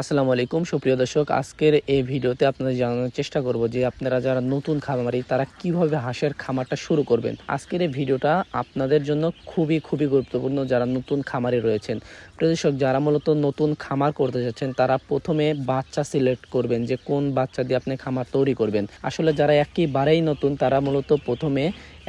আসসালামু আলাইকুম। সুপ্রিয় দর্শক, আজকের এই ভিডিওতে আপনাদের জানানোর চেষ্টা করব যে আপনারা যারা নতুন খামারি, তারা কীভাবে হাঁসের খামারটা শুরু করবেন। আজকের এই ভিডিওটা আপনাদের জন্য খুবই খুবই গুরুত্বপূর্ণ যারা নতুন খামারি রয়েছেন। প্রিয় দর্শক, যারা মূলত নতুন খামার করতে যাচ্ছেন, তারা প্রথমে বাচ্চা সিলেক্ট করবেন যে কোন বাচ্চা দিয়ে আপনি খামার তৈরি করবেন। আসলে যারা একেবারেই নতুন, তারা মূলত প্রথমে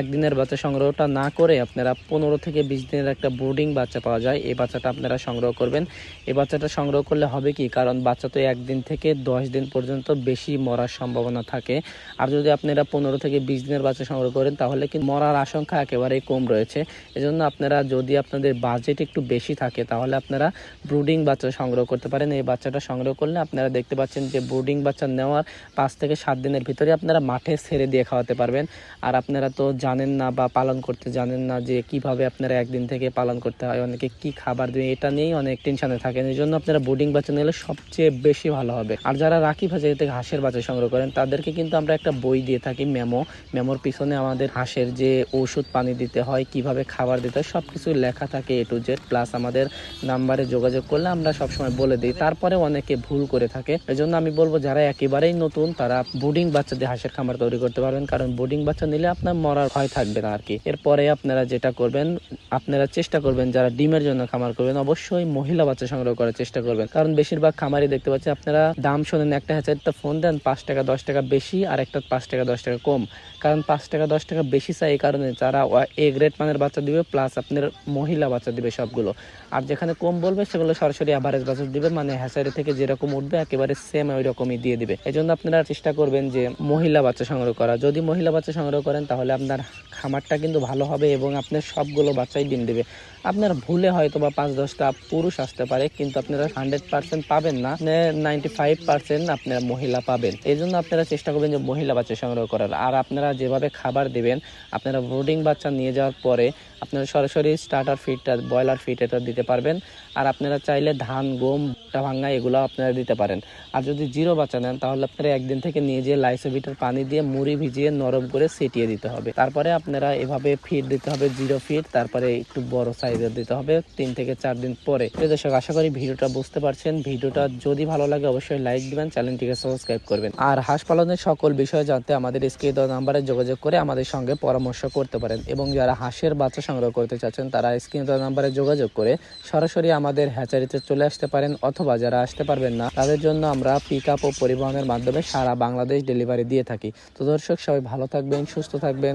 একদিনের বাচ্চা সংগ্রহটা না করে আপনারা পনেরো থেকে বিশ দিনের একটা বোর্ডিং বাচ্চা পাওয়া যায়। এই বাচ্চাটা আপনারা সংগ্রহ করবেন। এই বাচ্চাটা সংগ্রহ করলে হবে কি? কারণ বাচ্চা তো একদিন থেকে দশ দিন পর্যন্ত বেশি মরার সম্ভাবনা থাকে। আর যদি আপনারা পনেরো থেকে বিশ দিনের বাচ্চা সংগ্রহ করেন, তাহলে কিন্তু মরার আশঙ্কা একেবারেই কম রয়েছে। এজন্য আপনারা যদি আপনাদের বাজেট একটু বেশি থাকে, তাহলে আপনারা ব্রুডিং বাচ্চা সংগ্রহ করতে পারেন। এই বাচ্চাটা সংগ্রহ করলে আপনারা দেখতে পাচ্ছেন যে ব্রুডিং বাচ্চা নেওয়ার পাঁচ থেকে সাত দিনের ভিতরে আপনারা মাঠে ছেড়ে দিয়ে খাওয়াতে পারবেন। আর আপনারা তো জানেন না বা পালন করতে জানেন না যে কীভাবে আপনারা একদিন থেকে পালন করতে হয়, অনেকে কি খাবার দেবে এটা নিয়েই অনেক টেনশনে থাকেন। এই জন্য আপনারা বোর্ডিং বাচ্চা নিলে সবচেয়ে বেশি ভালো হবে। আর যারা রাখি ভাজারি থেকে হাঁসের বাচ্চা সংগ্রহ করেন, তাদেরকে কিন্তু আমরা একটা বই দিয়ে থাকি মেমো মেমোর পিছনে আমাদের হাঁসের যে ওষুধ পানি দিতে হয়, কীভাবে খাবার দিতে হয় সব কিছু লেখা থাকে এ টু জেড প্লাস আমাদের নাম্বারে যোগাযোগ করলে আমরা সবসময় বলে দিই। তারপরে অনেকে ভুল করে থাকে। এজন্য আমি বলব, যারা একেবারেই নতুন, তারা বোর্ডিং বাচ্চা দিয়ে হাঁসের খামার তৈরি করতে পারবেন। কারণ বোর্ডিং বাচ্চা নিলে আপনার মরার ভয় থাকবে না আর কি এরপরে আপনারা যেটা করবেন, আপনারা চেষ্টা করবেন যারা ডিমের জন্য খামার করবেন, অবশ্যই মহিলা বাচ্চা সংগ্রহ করার চেষ্টা করবেন। কারণ বেশিরভাগ খামারই দেখতে পাচ্ছি আপনারা দাম শোনেন, একটা হ্যাচারিতে ফোন দেন, পাঁচ টাকা, দশ টাকা বেশি, আর একটা পাঁচ টাকা, দশ টাকা কম। কারণ পাঁচ টাকা, দশ টাকা বেশি চাই এই কারণে যারা এ গ্রেড মানের বাচ্চা দিবে প্লাস আপনার মহিলা বাচ্চা দিবে সবগুলো। আর যেখানে কম বলবে, সেগুলো সরাসরি অ্যাভারেজ বাচ্চা দিবে মানে হ্যাচারি থেকে যেরকম উঠবে, একেবারে সেম ওই রকমই দিয়ে দিবে। এই জন্য আপনারা চেষ্টা করবেন যে মহিলা বাচ্চা সংগ্রহ করা। যদি মহিলা বাচ্চা সংগ্রহ করেন, তাহলে আপনার খামারটা কিন্তু ভালো হবে এবং আপনার সবগুলো বাচ্চাই ডিম দেবে। আপনার ভুলে হয়তো বা পাঁচ দশটা পুরুষ আসতে পারে, কিন্তু আপনারা হান্ড্রেড পার্সেন্ট পাবেন না। নাইনটি ফাইভ পার্সেন্ট আপনারা মহিলা পাবেন। এই জন্য আপনারা চেষ্টা করবেন যে মহিলা বাচ্চা সংগ্রহ করার। আর আপনারা যেভাবে খাবার দেবেন, আপনারা ব্রোডিং বাচ্চা নিয়ে যাওয়ার পরে আপনারা সরাসরি স্টার্টার ফিডটা ব্রয়লার ফিড এটা দিতে পারবেন। আর আপনারা চাইলে ধান, গম ভাঙ্গা এগুলো আপনারা দিতে পারেন। আর যদি জিরো বাচ্চা নেন, তাহলে আপনারা একদিন থেকে নিয়ে যেয়ে লাইসোভিটার পানি দিয়ে মুড়ি ভিজিয়ে নরম করে ছিটিয়ে দিতে হবে। তারপরে আপনারা এভাবে ফিড দিতে হবে জিরো ফিড তারপরে একটু বড় সাইজের দিতে হবে, তিন থেকে চার দিন পরে। প্রিয় দর্শক, আশা করি ভিডিওটা বুঝতে পারছেন। ভিডিওটা যদি ভালো লাগে, অবশ্যই লাইক দিবেন চ্যানেলটিকে সাবস্ক্রাইব করবেন। আর হাঁস পালনের সকল বিষয় জানতে আমাদের স্ক্রিন নাম্বারে যোগাযোগ করে আমাদের সঙ্গে পরামর্শ করতে পারেন। এবং যারা হাঁসের বাচ্চা সংগ্রহ করতে চাচ্ছেন, তারা স্ক্রিন নাম্বারে যোগাযোগ করে সরাসরি আমাদের হ্যাচারিতে চলে আসতে পারেন, অথবা যারা আসতে পারবেন না, তাদের জন্য আমরা পিক ও পরিবহনের মাধ্যমে সারা বাংলাদেশ ডেলিভারি দিয়ে থাকি। তো দর্শক, সবাই ভালো থাকবেন, সুস্থ থাকবেন